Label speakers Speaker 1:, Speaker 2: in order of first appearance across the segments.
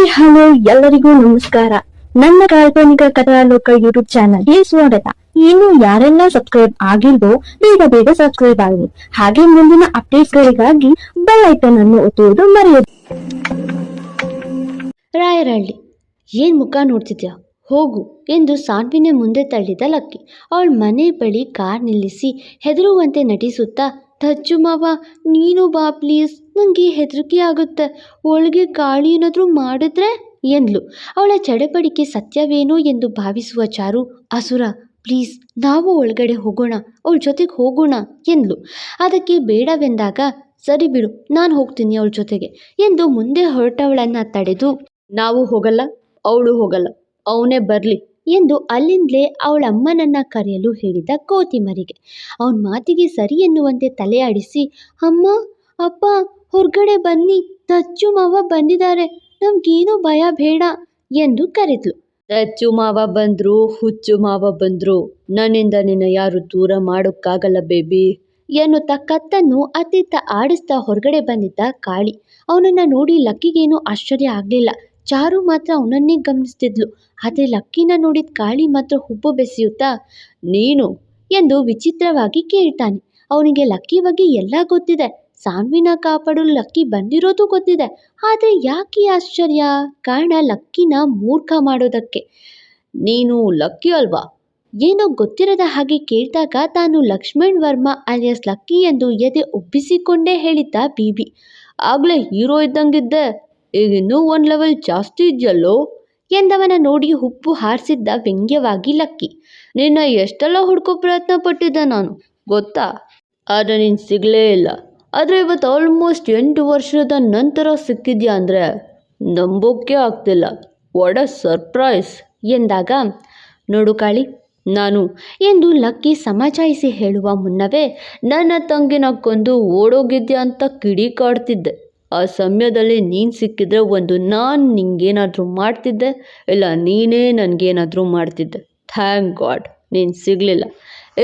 Speaker 1: Hi hello ಎಲ್ಲರಿಗೂ ನಮಸ್ಕಾರ. ನನ್ನ ಕಾಲ್ಪನಿಕ ಕಥಾಲೋಕ ಯೂಟ್ಯೂಬ್ ಚಾನಲ್ಗೆ ಸ್ವಾಗತ. ಇನ್ನು ಯಾರೆಲ್ಲ ಸಬ್ಸ್ಕ್ರೈಬ್ ಆಗಿಲ್ವೋ ಬೇಗ ಬೇಗ ಸಬ್ಸ್ಕ್ರೈಬ್ ಆಗಿ ಹಾಗೆ ಮುಂದಿನ ಅಪ್ಡೇಟ್ಸ್ಗಳಿಗಾಗಿ ಬೆಲ್ ಐಕನ್ ಅನ್ನು ಒತ್ತುವುದು ಮರೆಯದು.
Speaker 2: ರಾಯರಹಳ್ಳಿ ಏನ್ ಮುಖ ನೋಡ್ತಿದ್ಯಾ? ಹೋಗು ಎಂದು ಸಾನ್ವಿನ ಮುಂದೆ ತಳ್ಳಿದ ಲಕ್ಕಿ. ಅವಳ ಮನೆ ಬಳಿ ಕಾರ್ ನಿಲ್ಲಿಸಿ ಹೆದರುವಂತೆ ನಟಿಸುತ್ತಾ ತಚ್ಚು ಮಾವ, ನೀನು ಬಾ ಪ್ಲೀಸ್ ನನಗೆ ಹೆದರಿಕೆ ಆಗುತ್ತೆ. ಒಳಗೆ ಗಾಳಿ ಏನಾದರೂ ಮಾಡಿದ್ರೆ? ಎಂದ್ಲು. ಅವಳ ಚಡಪಡಿಕೆ ಸತ್ಯವೇನೋ ಎಂದು ಭಾವಿಸುವ ಚಾರು, ಅಸುರ ಪ್ಲೀಸ್ ನಾವು ಒಳಗಡೆ ಹೋಗೋಣ, ಅವಳ ಜೊತೆಗೆ ಹೋಗೋಣ, ಎಂದ್ಲು. ಅದಕ್ಕೆ ಬೇಡವೆಂದಾಗ, ಸರಿ ಬಿಡು, ನಾನು ಹೋಗ್ತೀನಿ ಅವಳ ಜೊತೆಗೆ, ಎಂದು ಮುಂದೆ ಹೊರಟವಳನ್ನು ತಡೆದು, ನಾವು ಹೋಗಲ್ಲ, ಅವಳು ಹೋಗಲ್ಲ, ಅವನೇ ಬರಲಿ ಎಂದು ಅಲ್ಲಿಂದಲೇ ಅವಳ ಅಮ್ಮನನ್ನ ಕರೆಯಲು ಹೇಳಿದ ಕೋತಿಮರಿಗೆ. ಅವನ ಮಾತಿಗೆ ಸರಿ ಎನ್ನುವಂತೆ ತಲೆಯಾಡಿಸಿ ಅಮ್ಮ, ಅಪ್ಪ, ಹೊರಗಡೆ ಬನ್ನಿ, ತಚ್ಚು ಮಾವ ಬಂದಿದ್ದಾರೆ, ನಮ್ಗೇನು ಭಯ ಬೇಡ ಎಂದು ಕರೆದ್ಲು. ತಚ್ಚು ಮಾವ ಬಂದ್ರು, ಹುಚ್ಚು ಮಾವ ಬಂದ್ರು, ನನ್ನಿಂದ ನಿನ್ನ ಯಾರು ದೂರ ಮಾಡೋಕ್ಕಾಗಲ್ಲ ಬೇಬಿ ಎನ್ನುತ್ತಾ ಕತ್ತನ್ನು ಅತ್ತಿತ್ತ ಆಡಿಸ್ತಾ ಹೊರಗಡೆ ಬಂದಿದ್ದ ಕಾಳಿ. ಅವನನ್ನು ನೋಡಿ ಲಕ್ಕಿಗೇನು ಆಶ್ಚರ್ಯ ಆಗಲಿಲ್ಲ. ಚಾರು ಮಾತ್ರ ಅವನನ್ನೇ ಗಮನಿಸ್ತಿದ್ಲು. ಆದರೆ ಲಕ್ಕಿನ ನೋಡಿದ ಕಾಳಿ ಮಾತ್ರ ಹುಬ್ಬು ಬೆಸೆಯುತ್ತಾ? ನೀನು? ಎಂದು ವಿಚಿತ್ರವಾಗಿ ಕೇಳ್ತಾನೆ. ಅವನಿಗೆ ಲಕ್ಕಿ ಬಗ್ಗೆ ಎಲ್ಲ ಗೊತ್ತಿದೆ. ಸಾನ್ವಿನ ಕಾಪಾಡಲು ಲಕ್ಕಿ ಬಂದಿರೋದು ಗೊತ್ತಿದೆ. ಆದರೆ ಯಾಕೆ ಆಶ್ಚರ್ಯ? ಕಾರಣ ಲಕ್ಕಿನ ಮೂರ್ಖ ಮಾಡೋದಕ್ಕೆ. ನೀನು ಲಕ್ಕಿ ಅಲ್ವಾ? ಏನೋ ಗೊತ್ತಿರದ ಹಾಗೆ ಕೇಳಿದಾಗ ತಾನು ಲಕ್ಷ್ಮಣ್ ವರ್ಮಾ ಅಲಿಯಾಸ್ ಲಕ್ಕಿ ಎಂದು ಎದೆ ಒಪ್ಪಿಸಿಕೊಂಡೇ ಹೇಳಿದ್ದ ಬಿಬಿ ಆಗಲೇ ಹೀರೋ ಇದ್ದಂಗಿದ್ದೆ. ಇನ್ನೂ ಒಂದು ಲೆವೆಲ್ ಜಾಸ್ತಿ ಇದೆಯಲ್ಲೋ? ಎಂದವನ ನೋಡಿ ಹುಪ್ಪು ಹಾರಿಸಿದ್ದ ವ್ಯಂಗ್ಯವಾಗಿ ಲಕ್ಕಿ. ನಿನ್ನ ಎಷ್ಟೆಲ್ಲ ಹುಡ್ಕೋ ಪ್ರಯತ್ನ ಪಟ್ಟಿದ್ದೆ ನಾನು, ಗೊತ್ತಾ? ಆದರೆ ನೀನು ಸಿಗಲೇ ಇಲ್ಲ. ಆದರೆ ಇವತ್ತು ಆಲ್ಮೋಸ್ಟ್ ಎಂಟು ವರ್ಷದ ನಂತರ ಸಿಕ್ಕಿದ್ಯಾ ಅಂದರೆ? ನಂಬೋಕೆ ಆಗ್ತಿಲ್ಲ. ಅ ಸರ್ಪ್ರೈಸ್ ಎಂದಾಗ. ನೋಡು ಕಾಳಿ, ನಾನು ಎಂದು ಲಕ್ಕಿ ಸಮಜಾಯಿಸಿ ಹೇಳುವ ಮುನ್ನವೇ ನನ್ನ ತಂಗಿನ ಕೊಂದು ಓಡೋಗಿದ್ಯಾ ಅಂತ ಕಿಡಿಕಾಡ್ತಿದ್ದೆ ಆ ಸಮಯದಲ್ಲಿ ನೀನು ಸಿಕ್ಕಿದ್ರೆ ಒಂದು ನಾನು ನಿಂಗೇನಾದರೂ ಮಾಡ್ತಿದ್ದೆ? ಇಲ್ಲ, ನೀನೇ ನನಗೇನಾದರೂ ಮಾಡ್ತಿದ್ದೆ. ಥ್ಯಾಂಕ್ ಗಾಡ್, ನೀನು ಸಿಗಲಿಲ್ಲ.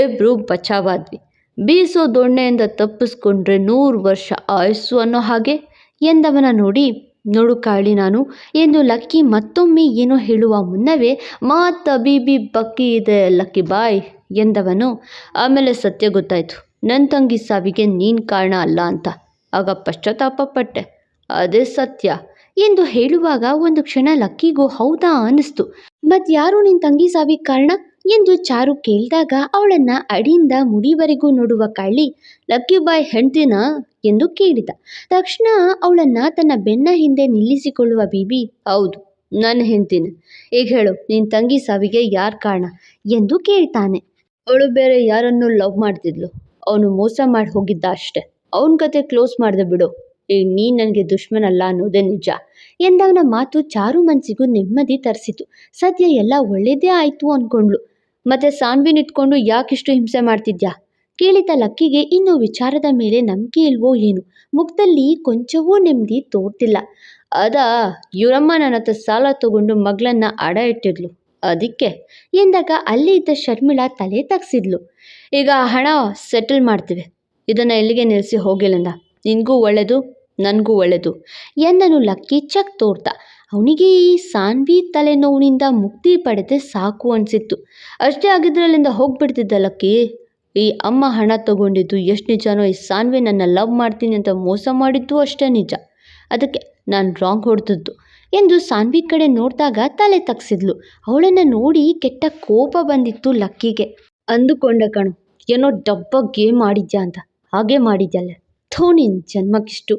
Speaker 2: ಇಬ್ಬರು ಬಚಾವಾದ್ವಿ. ಬೀಸೋ ದೊಣ್ಣೆಯಿಂದ ತಪ್ಪಿಸ್ಕೊಂಡ್ರೆ ನೂರು ವರ್ಷ ಆಯಸ್ಸು ಅನ್ನೋ ಹಾಗೆ. ಎಂದವನ ನೋಡಿ, ನೋಡು ಕಾಳಿ ನಾನು, ಎಂದು ಲಕ್ಕಿ ಮತ್ತೊಮ್ಮೆ ಏನೋ ಹೇಳುವ ಮುನ್ನವೇ, ಮಾತ ಬೀಬಿ ಬಕ್ಕಿ ಇದೆ, ಲಕ್ಕಿ ಬಾಯ್, ಎಂದವನು. ಆಮೇಲೆ ಸತ್ಯ ಗೊತ್ತಾಯಿತು. ನನ್ನ ತಂಗಿ ಸಾವಿಗೆ ನೀನು ಕಾರಣ ಅಲ್ಲ ಅಂತ. ಆಗ ಪಶ್ಚಾತ್ತಾಪ ಪಟ್ಟೆ ಅದೇ ಸತ್ಯ. ಎಂದು ಹೇಳುವಾಗ ಒಂದು ಕ್ಷಣ ಲಕ್ಕಿಗೂ, ಹೌದಾ ಅನ್ನಿಸ್ತು. ಮತ್ ಯಾರು ನಿನ್ನ ತಂಗಿ ಸಾವಿಗೆ ಕಾರಣ? ಎಂದು ಚಾರು ಕೇಳಿದಾಗ ಅವಳನ್ನ ಅಡಿಯಿಂದ ಮುಡಿವರೆಗೂ ನೋಡುವ ಕಳ್ಳಿ, ಲಕ್ಕಿ ಬಾಯ್ ಹೆಂಡ್ತಿನ? ಎಂದು ಕೇಳಿದ. ತಕ್ಷಣ ಅವಳನ್ನ ತನ್ನ ಬೆನ್ನ ಹಿಂದೆ ನಿಲ್ಲಿಸಿಕೊಳ್ಳುವ ಬೀಬಿ, ಹೌದು, ನನ್ನ ಹೆಂಡ್ತಿನ. ಈಗ ಹೇಳು ನಿನ್ನ ತಂಗಿ ಸಾವಿಗೆ ಯಾರು ಕಾರಣ? ಎಂದು ಕೇಳ್ತಾನೆ. ಅವಳು ಬೇರೆ ಯಾರನ್ನು ಲವ್ ಮಾಡ್ತಿದ್ಲು? ಅವನು ಮೋಸ ಮಾಡಿ ಹೋಗಿದ್ದ ಅಷ್ಟೆ. ಅವನ ಕತೆ ಕ್ಲೋಸ್ ಮಾಡಿದೆ ಬಿಡು. ಈಗ ನೀ ನನಗೆ ದುಶ್ಮನಲ್ಲ ಅನ್ನೋದೇ ನಿಜ. ಎಂದವನ ಮಾತು ಚಾರು ಮನಸ್ಸಿಗೂ ನೆಮ್ಮದಿ ತರಿಸಿತು. ಸದ್ಯ ಎಲ್ಲ ಒಳ್ಳೆಯದೇ ಆಯಿತು ಅಂದ್ಕೊಂಡ್ಳು ಮತ್ತೆ ಸಾನ್ವಿ ನಿಂತ್ಕೊಂಡು ಯಾಕಿಷ್ಟು ಹಿಂಸೆ ಮಾಡ್ತಿದ್ಯಾ? ಕೇಳಿದ ಲಕ್ಕಿಗೆ ಇನ್ನು ವಿಚಾರದ ಮೇಲೆ ನಂಬಿಕೆ ಇಲ್ವೋ ಏನು? ಮುಖದಲ್ಲಿ ಕೊಂಚವೂ ನೆಮ್ಮದಿ ತೋರ್ತಿಲ್ಲ. ಅದ, ಇವರಮ್ಮ ನನ್ನ ಹತ್ರ ಸಾಲ ತಗೊಂಡು ಮಗಳನ್ನ ಅಡ ಇಟ್ಟಿದ್ಲು. ಅದಕ್ಕೆ? ಎಂದಾಗ ಅಲ್ಲಿ ಇದ್ದ ಶರ್ಮಿಳಾ ತಲೆ ತಗ್ಸಿದ್ಲು. ಈಗ ಹಣ ಸೆಟಲ್ ಮಾಡ್ತೀವಿ. ಇದನ್ನು ಎಲ್ಲಿಗೆ ನಿಲ್ಲಿಸಿ ಹೋಗಿಲ್ಲಂದ? ನಿನಗೂ ಒಳ್ಳೆಯದು ನನಗೂ ಒಳ್ಳೆಯದು ಎಂದನು ಲಕ್ಕಿ ಚಕ್ ತೋರ್ತ. ಅವನಿಗೆ ಈ ಸಾನ್ವಿ ತಲೆನೋವಿನಿಂದ ಮುಕ್ತಿ ಪಡೆದೆ ಸಾಕು ಅನಿಸಿತ್ತು. ಅಷ್ಟೇ ಆಗಿದ್ರೆ ಅಲ್ಲಿಂದ ಹೋಗ್ಬಿಡ್ತಿದ್ದ ಲಕ್ಕಿ, ಈ ಅಮ್ಮ ಹಣ ತಗೊಂಡಿದ್ದು ಎಷ್ಟು ನಿಜನೋ, ಈ ಸಾನ್ವಿ ನನ್ನ ಲವ್ ಮಾಡ್ತೀನಿ ಅಂತ ಮೋಸ ಮಾಡಿದ್ದು ಅಷ್ಟೇ ನಿಜ. ಅದಕ್ಕೆ ನಾನು ರಾಂಗ್ ಹೊಡೆದದ್ದು ಎಂದು ಸಾನ್ವಿ ಕಡೆ ನೋಡಿದಾಗ ತಲೆ ತಗ್ಸಿದ್ಲು. ಅವಳನ್ನು ನೋಡಿ ಕೆಟ್ಟ ಕೋಪ ಬಂದಿತ್ತು ಲಕ್ಕಿಗೆ. ಅಂದುಕೊಂಡ ಕಣು, ಏನೋ ಡಬ್ಬ ಗೇಮ್ ಆಡಿದ್ಯಾ ಅಂತ. ಹಾಗೆ ಮಾಡಿದ್ಯಲ್ಲ. ಥೂ ನಿನ್ನ ಜನ್ಮಕ್ಕಿಷ್ಟು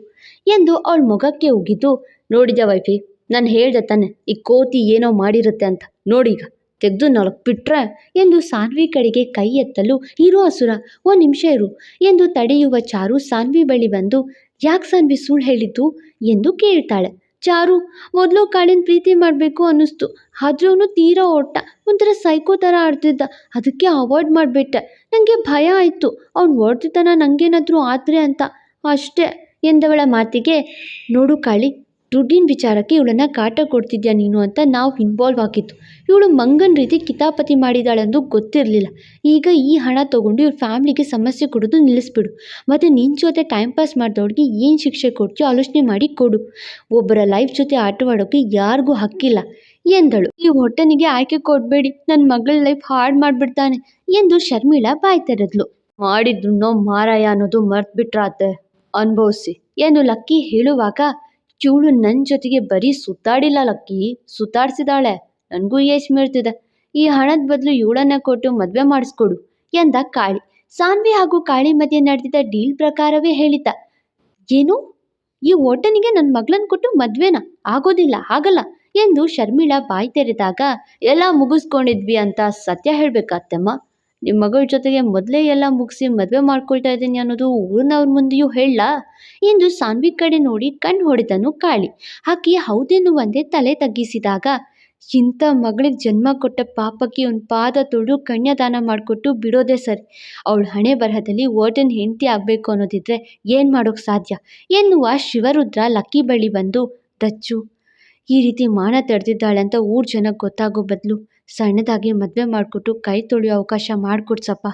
Speaker 2: ಎಂದು ಅವಳ ಮೊಗಕ್ಕೆ ಉಗಿದು ನೋಡಿದ ವೈಫಿ, ನಾನು ಹೇಳ್ದೆ ತಾನೆ, ಈ ಕೋತಿ ಏನೋ ಮಾಡಿರುತ್ತೆ ಅಂತ. ನೋಡೀಗ, ತೆಗೆದು ನಾಲ್ಕು ಬಿಟ್ರೆ ಎಂದು ಸಾನ್ವಿ ಕಡೆಗೆ ಕೈ ಎತ್ತಲು, ಇರು ಅಸುರ ಒಂದು ನಿಮಿಷ ಇರು ಎಂದು ತಡೆಯುವ ಚಾರು ಸಾನ್ವಿ ಬಳಿ ಬಂದು, ಯಾಕೆ ಸಾನ್ವಿ ಸುಳ್ಳು ಹೇಳಿದ್ದು ಎಂದು ಕೇಳ್ತಾಳೆ. ಚಾರು ಮೊದಲು ಕಾಳಿನ ಪ್ರೀತಿ ಮಾಡಬೇಕು ಅನ್ನಿಸ್ತು. ಆದರೂ ಅವನು ತೀರಾ ಒಟ್ಟ ಒಂಥರ ಸೈಕೋ ಥರ ಆಡ್ತಿದ್ದ. ಅದಕ್ಕೆ ಅವಾಯ್ಡ್ ಮಾಡಿಬಿಟ್ಟೆ. ನನಗೆ ಭಯ ಆಯಿತು. ಅವ್ನು ಓಡ್ತಿದ್ದಾನ ನನಗೇನಾದರೂ ಆದರೆ ಅಂತ. ಅಷ್ಟೇ ಎಂದವಳ ಮಾತಿಗೆ, ನೋಡು ಕಾಳಿ ದುಡ್ಡಿನ ವಿಚಾರಕ್ಕೆ ಇವಳನ್ನು ಕಾಟ ಕೊಡ್ತಿದ್ಯಾ ನೀನು ಅಂತ ನಾವು ಇನ್ವಾಲ್ವ್ ಆಗಿತ್ತು ಇವಳು ಮಂಗನ ರೀತಿ ಕಿತಾಪತಿ ಮಾಡಿದಾಳೆಂದು ಗೊತ್ತಿರಲಿಲ್ಲ. ಈಗ ಈ ಹಣ ತೊಗೊಂಡು ಇವ್ರ ಫ್ಯಾಮ್ಲಿಗೆ ಸಮಸ್ಯೆ ಕೊಡೋದು ನಿಲ್ಲಿಸ್ಬಿಡು. ಮತ್ತು ನಿನ್ನ ಜೊತೆ ಟೈಮ್ ಪಾಸ್ ಮಾಡಿದವ್ರಿಗೆ ಏನು ಶಿಕ್ಷೆ ಕೊಡ್ತೀಯೋ ಆಲೋಚನೆ ಮಾಡಿ ಕೊಡು. ಒಬ್ಬರ ಲೈಫ್ ಜೊತೆ ಆಟವಾಡೋಕ್ಕೆ ಯಾರಿಗೂ ಹಕ್ಕಿಲ್ಲ ಎಂದಳು. ಈ ಹೊಟ್ಟನಿಗೆ ಆಯ್ಕೆ ಕೊಡಬೇಡಿ. ನನ್ನ ಮಗಳ ಲೈಫ್ ಹಾಳು ಮಾಡಿಬಿಡ್ತಾನೆ ಎಂದು ಶರ್ಮಿಳಾ ಬಾಯ್ ತೆರೆದ್ಲು ಮಾಡಿದ್ರು ಮಾರಾಯ ಅನ್ನೋದು ಮರ್ತ್ಬಿಟ್ರಾತೆ. ಅನುಭವಿಸಿ ಎಂದು ಲಕ್ಕಿ ಹೇಳುವಾಗ ಇವಳು ನನ್ನ ಜೊತೆಗೆ ಬರೀ ಸುತ್ತಾಡಿಲ್ಲ ಲಕ್ಕಿ. ಸುತ್ತಾಡ್ಸಿದಾಳೆ. ನನಗೂ ಏಸ್ ಮೀರ್ತಿದೆ ಈ ಹಣದ ಬದಲು ಇವಳನ್ನ ಕೊಟ್ಟು ಮದುವೆ ಮಾಡಿಸ್ಕೊಡು ಎಂದ ಕಾಳಿ. ಸಾನ್ವಿ ಹಾಗೂ ಕಾಳಿ ಮಧ್ಯೆ ನಡೆದಿದ್ದ ಡೀಲ್ ಪ್ರಕಾರವೇ ಹೇಳಿದ್ದ. ಏನು? ಈ ಓಟನಿಗೆ ನನ್ನ ಮಗಳನ್ನ ಕೊಟ್ಟು ಮದ್ವೆನ? ಆಗೋದಿಲ್ಲ, ಆಗಲ್ಲ ಎಂದು ಶರ್ಮಿಳಾ ಬಾಯಿ ತೆರೆದಾಗ, ಎಲ್ಲ ಮುಗಿಸ್ಕೊಂಡಿದ್ವಿ ಅಂತ ಸತ್ಯ ಹೇಳ್ಬೇಕಾತ್ತಮ್ಮ ನಿಮ್ಮ ಮಗಳ ಜೊತೆಗೆ ಮೊದಲೇ ಎಲ್ಲ ಮುಗಿಸಿ ಮದುವೆ ಮಾಡ್ಕೊಳ್ತಾ ಇದ್ದೀನಿ ಅನ್ನೋದು ಊರಿನವ್ರ ಮುಂದೆಯೂ ಹೇಳ ಎಂದು ಸಾನ್ವಿ ಕಡೆ ನೋಡಿ ಕಣ್ಣು ಹೊಡೆದನು ಕಾಳಿ. ಆಕೆ ಹೌದೆನ್ನುವಂತೆ ತಲೆ ತಗ್ಗಿಸಿದಾಗ, ಇಂಥ ಮಗಳಿಗೆ ಜನ್ಮ ಕೊಟ್ಟ ಪಾಪಕ್ಕೆ ಒಂದು ಪಾದ ತೊಳೆದು ಕನ್ಯಾದಾನ ಮಾಡಿಕೊಟ್ಟು ಬಿಡೋದೆ ಸರಿ. ಅವಳು ಹಣೆ ಬರಹದಲ್ಲಿ ಓಟನ್ ಹೆಂಡತಿ ಆಗಬೇಕು ಅನ್ನೋದಿದ್ರೆ ಏನು ಮಾಡೋಕ್ಕೆ ಸಾಧ್ಯ? ಎನ್ನುವ ಶಿವರುದ್ರ ಲಕ್ಕಿ ಬಳಿ ಬಂದು, ದಚ್ಚು, ಈ ರೀತಿ ಮಾನ ತಡೆದಿದ್ದಾಳೆ ಅಂತ ಊರು ಜನಕ್ಕೆ ಗೊತ್ತಾಗೋ ಬದಲು ಸಣ್ಣದಾಗಿ ಮದುವೆ ಮಾಡಿಕೊಟ್ಟು ಕೈ ತೊಳೆಯೋ ಅವಕಾಶ ಮಾಡಿಕೊಡ್ಸಪ್ಪ.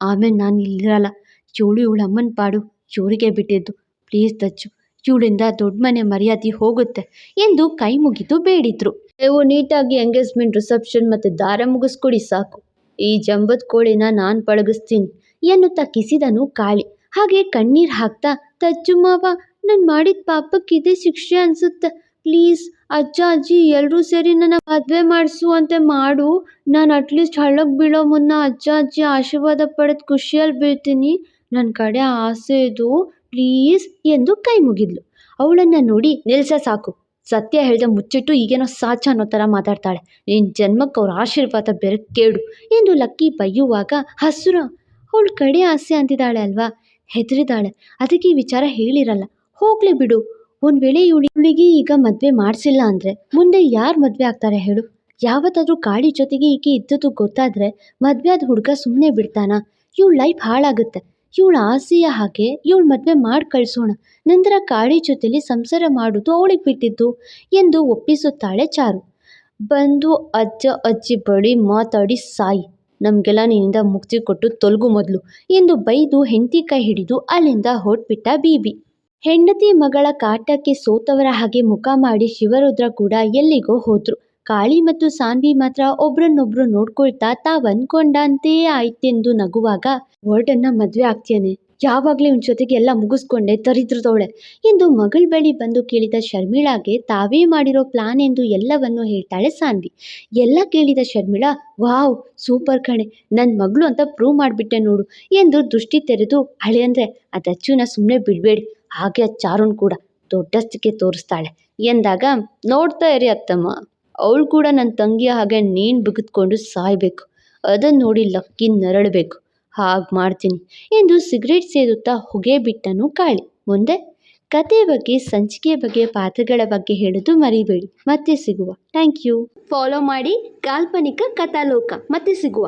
Speaker 2: ಆಮೇಲೆ ನಾನು ಇಲ್ಲಿರಲ್ಲ. ಇವಳು ಇವಳ ಅಮ್ಮನ ಪಾಡು. ಚೂರಿಗೆ ಬಿಟ್ಟಿದ್ದು. ಪ್ಲೀಸ್ ದಚ್ಚು ಇವಳಿಂದ ದೊಡ್ಡ ಮನೆ ಮರ್ಯಾದೆ ಹೋಗುತ್ತೆ ಎಂದು ಕೈ ಮುಗಿದು ಬೇಡಿದ್ರು. ನೀವು ನೀಟಾಗಿ ಎಂಗೇಜ್ಮೆಂಟ್, ರಿಸೆಪ್ಷನ್ ಮತ್ತು ದಾರ ಮುಗಿಸ್ಕೊಡಿ ಸಾಕು. ಈ ಜಂಬದ ಕೋಳಿನ ನಾನು ಪಳಗಿಸ್ತೀನಿ ಎನ್ನುತ್ತಾ ಕಿಸಿದನು ಕಾಳಿ. ಹಾಗೆ ಕಣ್ಣೀರು ಹಾಕ್ತಾ ತಚ್ಚು ಮಾವ, ನಾನು ಮಾಡಿದ ಪಾಪಕ್ಕಿದೆ ಶಿಕ್ಷೆ ಅನ್ಸುತ್ತೆ. ಪ್ಲೀಸ್, ಅಜ್ಜ, ಅಜ್ಜಿ ಎಲ್ಲರೂ ಸೇರಿ ನನ್ನ ಮದುವೆ ಮಾಡಿಸುವಂತೆ ಮಾಡು. ನಾನು ಅಟ್ಲೀಸ್ಟ್ ಹಳ್ಳಕ್ಕೆ ಬೀಳೋ ಮುನ್ನ ಅಜ್ಜ, ಅಜ್ಜಿ ಆಶೀರ್ವಾದ ಪಡೆದು ಖುಷಿಯಲ್ಲಿ ಬೀಳ್ತೀನಿ. ನನ್ನ ಕಡೆ ಆಸೆ ಇದು. ಪ್ಲೀಸ್ ಎಂದು ಕೈ ಮುಗಿದ್ಲು. ಅವಳನ್ನು ನೋಡಿ ನಿಲ್ಸ ಸಾಕು. ಸತ್ಯ ಹೇಳ್ದೆ ಮುಚ್ಚಿಟ್ಟು ಈಗೇನೋ ಸಾಚ ಅನ್ನೋ ಥರ ಮಾತಾಡ್ತಾಳೆ. ನಿನ್ನ ಜನ್ಮಕ್ಕೆ ಅವ್ರ ಆಶೀರ್ವಾದ ಬೇರೆ ಕೇಳು ಎಂದು ಲಕ್ಕಿ ಬೈಯುವಾಗ ಹಸುರ, ಅವಳ ಕಡೆ ಆಸೆ ಅಂತಿದ್ದಾಳೆ ಅಲ್ವಾ? ಹೆದರಿದಾಳೆ ಅದಕ್ಕೆ ಈ ವಿಚಾರ ಹೇಳಿರಲ್ಲ. ಹೋಗ್ಲಿ ಬಿಡು. ಒಂದು ವೇಳೆ ಇವಳಿ ಇವಳಿಗೆ ಈಗ ಮದ್ವೆ ಮಾಡ್ಸಿಲ್ಲ ಅಂದ್ರೆ ಮುಂದೆ ಯಾರು ಮದ್ವೆ ಆಗ್ತಾರೆ ಹೇಳು? ಯಾವತ್ತಾದ್ರೂ ಕಾಳಿ ಜೊತೆಗೆ ಈಕೆ ಇದ್ದದ್ದು ಗೊತ್ತಾದ್ರೆ ಮದ್ವೆ ಆದ ಹುಡುಗ ಸುಮ್ಮನೆ ಬಿಡ್ತಾನ. ಇವಳ ಲೈಫ್ ಹಾಳಾಗುತ್ತೆ. ಇವಳ ಆಸೆಯ ಹಾಗೆ ಇವಳ ಮದುವೆ ಮಾಡಿ ಕಳಿಸೋಣ. ನಂತರ ಕಾಳಿ ಜೊತೆಲಿ ಸಂಸಾರ ಮಾಡೋದು ಅವಳಿಗೆ ಬಿಟ್ಟಿದ್ದು ಎಂದು ಒಪ್ಪಿಸುತ್ತಾಳೆ ಚಾರು. ಬಂದು ಅಜ್ಜ ಅಜ್ಜಿ ಬಳಿ ಮಾತಾಡಿ, ಸಾಯಿ, ನಮಗೆಲ್ಲ ನಿನ್ನಿಂದ ಮುಕ್ತಿ ಕೊಟ್ಟು ತೊಲಗು ಮೊದಲು ಎಂದು ಬೈದು ಹೆಂಡತಿ ಕೈ ಹಿಡಿದು ಅಲ್ಲಿಂದ ಹೊರಟ್ಬಿಟ್ಟ ಬೀಬಿ. ಹೆಂಡತಿ ಮಗಳ ಕಾಟಕ್ಕೆ ಸೋತವರ ಹಾಗೆ ಮುಖ ಮಾಡಿ ಶಿವರುದ್ರ ಕೂಡ ಎಲ್ಲಿಗೋ ಹೋದ್ರು. ಕಾಳಿ ಮತ್ತು ಸಾನ್ವಿ ಮಾತ್ರ ಒಬ್ರನ್ನೊಬ್ರು ನೋಡ್ಕೊಳ್ತಾ ತಾವ್ ಅನ್ಕೊಂಡಂತೆ ಆಯ್ತೆಂದು ನಗುವಾಗ ವರ್ಡನ್ನ ಮದ್ವೆ ಆಗ್ತೇನೆ ಯಾವಾಗ್ಲೇ ಇವನ್ ಜೊತೆಗೆ ಎಲ್ಲ ಮುಗಿಸ್ಕೊಂಡೆ, ದರಿದ್ರದವಳೆ. ಎಂದು ಮಗಳ ಬಳಿ ಬಂದು ಕೇಳಿದ ಶರ್ಮಿಳಾಗೆ ತಾವೇ ಮಾಡಿರೋ ಪ್ಲಾನ್ ಎಂದು ಎಲ್ಲವನ್ನು ಹೇಳ್ತಾಳೆ ಸಾನ್ವಿ. ಎಲ್ಲ ಕೇಳಿದ ಶರ್ಮಿಳಾ, ವಾವ್, ಸೂಪರ್ ಕಣೆ. ನನ್ನ ಮಗಳು ಅಂತ ಪ್ರೂವ್ ಮಾಡಿಬಿಟ್ಟೆ ನೋಡು. ಎಂದು ದೃಷ್ಟಿ ತೆರೆದು ಹಳೆ ಅಂದರೆ ಅದು ಅಚ್ಚುನ ಸುಮ್ಮನೆ ಬಿಡಬೇಡಿ. ಹಾಗೆ ಚಾರುನ್ ಕೂಡ ದೊಡ್ಡಸ್ತಿಕೆ ತೋರಿಸ್ತಾಳೆ. ಎಂದಾಗ, ನೋಡ್ತಾ ಇರಿ ಅತ್ತಮ್ಮ, ಅವಳು ಕೂಡ ನನ್ನ ತಂಗಿಯ ಹಾಗೆ ನೀನು ಬಿಗಿದ್ಕೊಂಡು ಸಾಯ್ಬೇಕು. ಅದನ್ನು ನೋಡಿ ಲಕ್ಕಿ ನರಳಬೇಕು. ಹಾಗೆ ಮಾಡ್ತೀನಿ. ಎಂದು ಸಿಗರೇಟ್ ಸೇದುತ್ತಾ ಹೊಗೆ ಬಿಟ್ಟನು ಕಾಳಿ. ಮುಂದೆ? ಕತೆ ಬಗ್ಗೆ, ಸಂಚಿಕೆ ಬಗ್ಗೆ, ಪಾತ್ರಗಳ ಬಗ್ಗೆ ಹೇಳೋದು ಮರಿಬೇಡಿ. ಮತ್ತೆ ಸಿಗುವ. Thank you. ಫಾಲೋ ಮಾಡಿ ಕಾಲ್ಪನಿಕ ಕಥಾಲೋಕ. ಮತ್ತೆ ಸಿಗುವ.